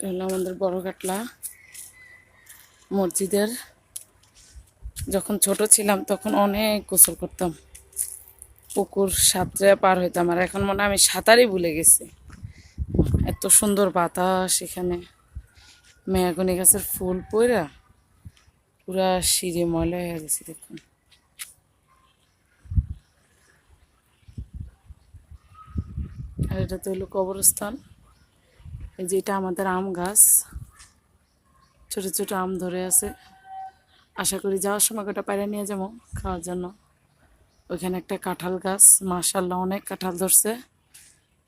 এটা হলো আমাদের বড় কাটলা। মসজিদের যখন ছোট ছিলাম তখন অনেক গোসল করতাম। পুকুর সাঁতরে পার হইতাম আর এখন মনে আমি সাঁতারই ভুলে গেছি। এত সুন্দর বাতাস এখানে। মেয়াগুনি গাছের ফুল পইরা পুরা সিঁড়ি ময়লা হয়ে গেছে দেখুন। আর এটা তো হলো কবরস্থান। এই যে এটা আমাদের আম গাছ। ছোট ছোট আম ধরে আছে। আশা করি যাওয়ার সময় ওটা পায়রা নিয়ে যাব খাওয়ার জন্য। ওইখানে একটা কাঁঠাল গাছ। মাশাল্লাহ অনেক কাঁঠাল ধরছে।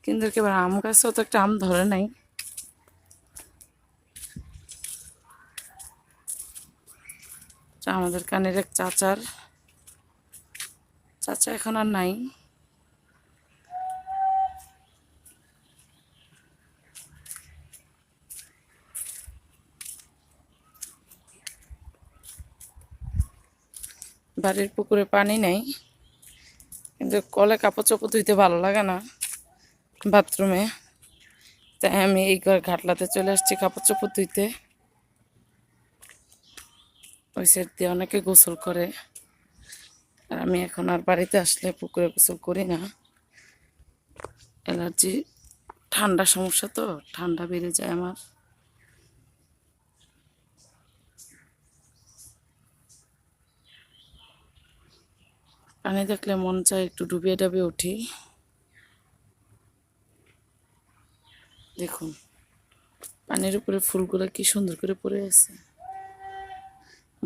কিন্তু একেবারে আম গাছেও তো একটা আম ধরে নাই। আমাদের কানের এক চাচার। চাচা এখন আর নাই। বাড়ির পুকুরে পানি নেই। কিন্তু কলে কাপড় চোপড় ধুইতে ভালো লাগে না বাথরুমে। তাই আমি এই ঘর ঘাটলাতে চলে আসছি কাপড় চোপড় ধুইতে। ওই সাইড দিয়ে অনেকে গোসল করে। আর আমি এখন আর বাড়িতে আসলে পুকুরে গোসল করি না। অ্যালার্জি, ঠান্ডা সমস্যা তো, ঠান্ডা বেড়ে যায় আমার। পানি দেখলে মন চায় একটু ডুবিয়ে ডাবিয়ে উঠি। দেখুন, পানির উপরে ফুলগুলো কি সুন্দর করে পড়ে আছে।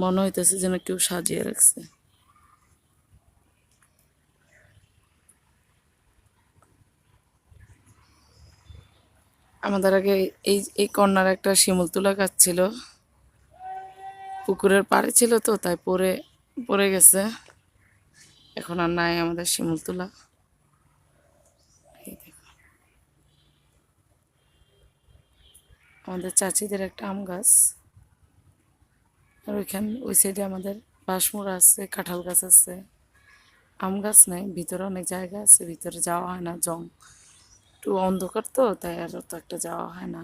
মনে হইতেছে যেন কেউ সাজিয়ে রাখছে। আমাদের আগে এই এই কর্নার একটা শিমুল তুলা গাছ ছিল। পুকুরের পাড়ে ছিল তো, তাই পরে পড়ে গেছে। এখন আর নাই আমাদের শিমুল তুলা আমাদের চাচিদের একটা আম গাছ। আর ওইখান, ওই সাইডে আমাদের বাঁশমুড়া আছে, কাঁঠাল গাছ আছে। আম গাছ নেই, ভিতরে অনেক জায়গা আছে, ভিতরে যাওয়া হয় না, জং। একটু অন্ধকার তো, তাই আর তো একটা যাওয়া হয় না।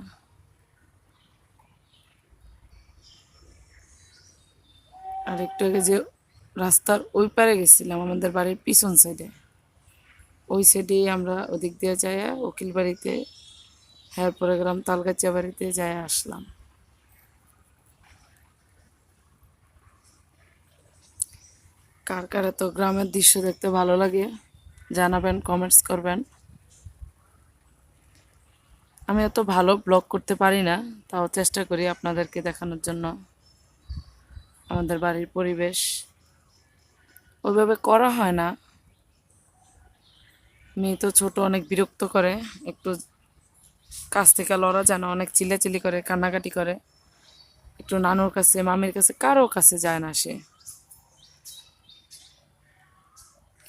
আর একটু আগে যে রাস্তার ওই পারে গেছিলাম, আমাদের বাড়ির পিছন সাইডে ওই সাইডেই আমরা ওদিক দিয়ে যাই উকিল বাড়িতে হ্যাঁ পরে গেলাম তালগাছিয়া বাড়িতে যাই আসলাম। কার কার এত গ্রামের দৃশ্য দেখতে ভালো লাগে, জানাবেন কমেন্টস করবেন। আমি এত ভালো ব্লগ করতে পারি না, তাও চেষ্টা করি আপনাদেরকে দেখানোর জন্য। আমাদের বাড়ির পরিবেশ। ওইভাবে করা হয় না। মেয়ে তো ছোট, অনেক বিরক্ত করে। একটু কাছ থেকে লড়া যায় না অনেক চিল্লাচিল্লি করে, কান্নাকাটি করে। একটু নানুর কাছে, মামির কাছে কারও কাছে যায় না সে।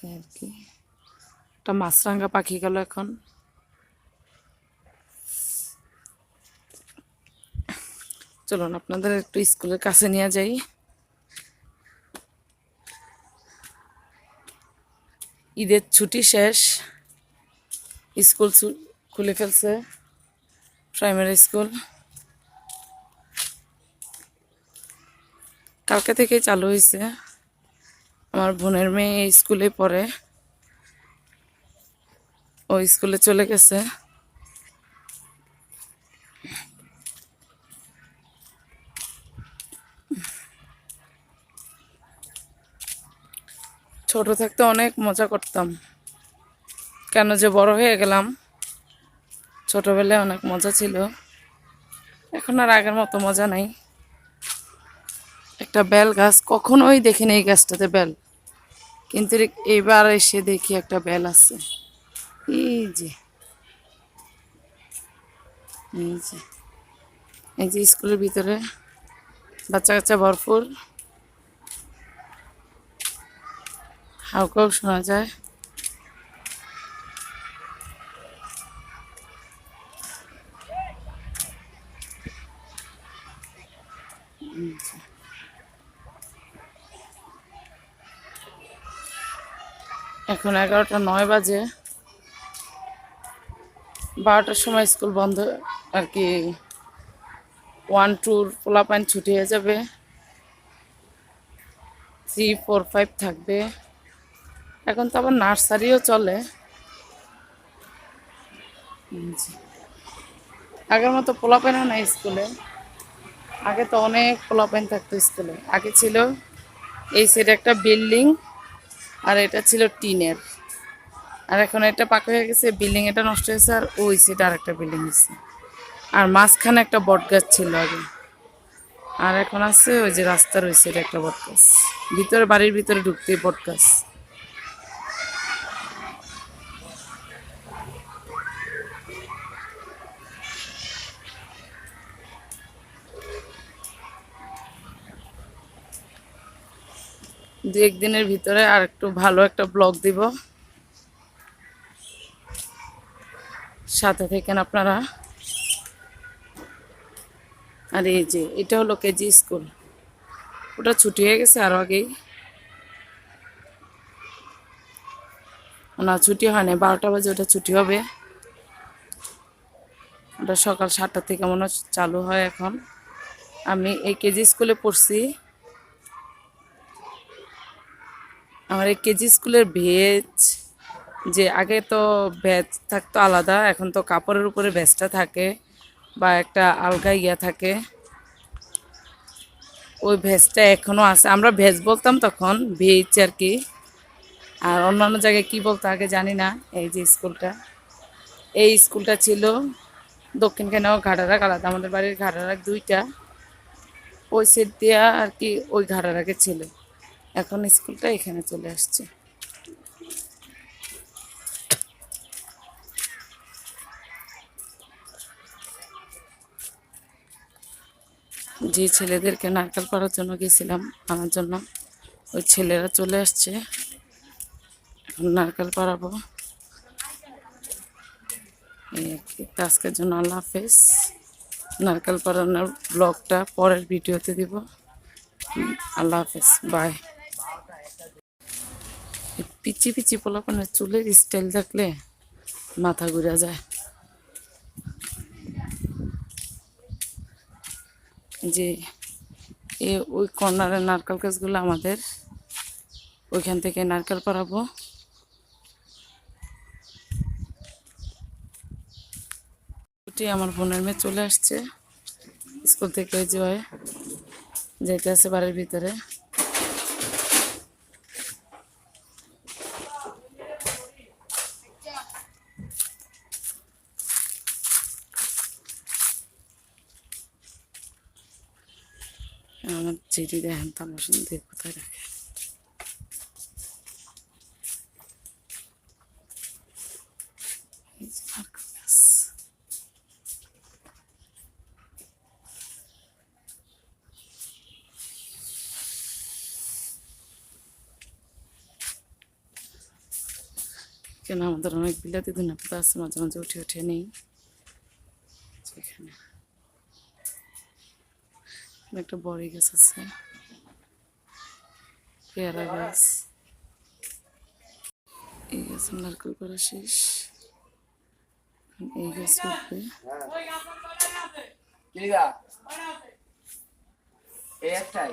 আর কি? একটা মাছরাঙ্গা পাখি গেল এখন। চলুন, আপনাদের একটু স্কুলের কাছে নিয়ে যাই। ঈদের ছুটি শেষ। স্কুল খুলে ফেলছে। Primary school. কালকে থেকে চালু হয়েছে আমার বোনের মেয়ে স্কুলে পড়ে। ও স্কুলে চলে গেছে। ছোট থাকতে অনেক মজা করতাম। কেন যে বড় হয়ে গেলাম, ছোটবেলায় অনেক মজা ছিল। এখন আর আগের মতো মজা নাই। একটা বেল গাছ, কখনোই দেখিনি এই গাছটাতে বেল। কিন্তু এ- এইবার এসে দেখি একটা বেল আছে। এই যে এই যে এই যে স্কুলের ভিতরে বাচ্চা কাচ্চা ভরপুর। হাউকাও শোনা যায়। এখন এগারোটা নয় বাজে। বারোটার সময় স্কুল বন্ধ, আর কি ওয়ান টুর পোলাপাইন ছুটি হয়ে যাবে। থ্রি, ফোর, ফাইভ থাকবে। এখন তো আবার নার্সারিও চলে। আগের মতো পোলাপাইনও নাই স্কুলে। আগে তো অনেক পোলাপাইন থাকতো স্কুলে। আগে ছিল এই সাইডে একটা বিল্ডিং আর এটা ছিল টিনের। আর এখন এটা পাকা হয়ে গেছে, বিল্ডিং এটা নষ্ট হয়েছে আর ওই সাইডে আর একটা বিল্ডিং হয়েছে। আর মাঝখানে একটা বট গাছ ছিল আগে। আর এখন আছে ওই যে রাস্তার ওই সাইডে একটা বট গাছ। ভিতরে, বাড়ির ভিতরে ঢুকতেই বট দু একদিনের ভিতরে আর একটু ভালো একটা ব্লগ দিব। সাথে থাকেন আপনারা। আর এই যে, এটা হলো কেজি স্কুল। ওটা ছুটি হয়ে গেছে আরও আগেই। না ছুটি হয় না বারোটা বাজে ওটা ছুটি হবে। ওটা সকাল সাতটা থেকে মনে চালু হয় এখন। আমি এই কেজি স্কুলে পড়ছি। আমার এই কেজি স্কুলের ভেজ, যে আগে তো ভেজ থাকতো আলাদা, এখন তো কাপড়ের উপরে ভেজটা থাকে বা একটা আলগা ইয়া থাকে। ওই ভেজটা এখনও আছে। আমরা ভেজ বলতাম তখন, ভেজ আর কি। আর অন্যান্য জায়গায় কি বলতো আগে জানি না, এই যে স্কুলটা। এই স্কুলটা ছিল দক্ষিণ কেনাও ঘাটারাক আলাদা আমাদের বাড়ির ঘাটারাক দুইটা। ওই সেট দিয়া আর কি ওই ঘাটারাকে ছিল। এখন স্কুলটা এখানে চলে আসছে। যে ছেলেদেরকে নারকেল পাড়ার জন্য গেছিলাম আনার জন্য, ওই ছেলেরা চলে আসছে। নারকেল পাড়াবো। আজকের জন্য আল্লাহ হাফেজ। নারকেল পাড়ানোর ব্লগটা পরের ভিডিওতে দিব। আল্লাহ হাফেজ, বাই। পিচি পিচি পোলাপানের চুলের স্টাইল দেখলে মাথা ঘুরে যায়। যে এ ওই কর্নারের নারকেল গাছগুলো আমাদের, ওইখান থেকে নারকেল পাড়াবো। আমার বোনের মেয়ে চলে আসছে। স্কুল থেকে ওই যে হয় যেতে আছে বাড়ির ভিতরে। আমার চিঠি দেখেন তার শুনতে কোথায় রাখে এই যে নারকেল গাছ। কেন আমাদের অনেক বিলাতি ধনে পাতা আছে মাঝে মাঝে উঠে উঠে নেই সেখানে একটা বড়ি গাছ আছে। পেয়ারা গাছ। এই গাছ নারকেল করা শেষ। এই গাছ উঠবে একটাই। একটাই।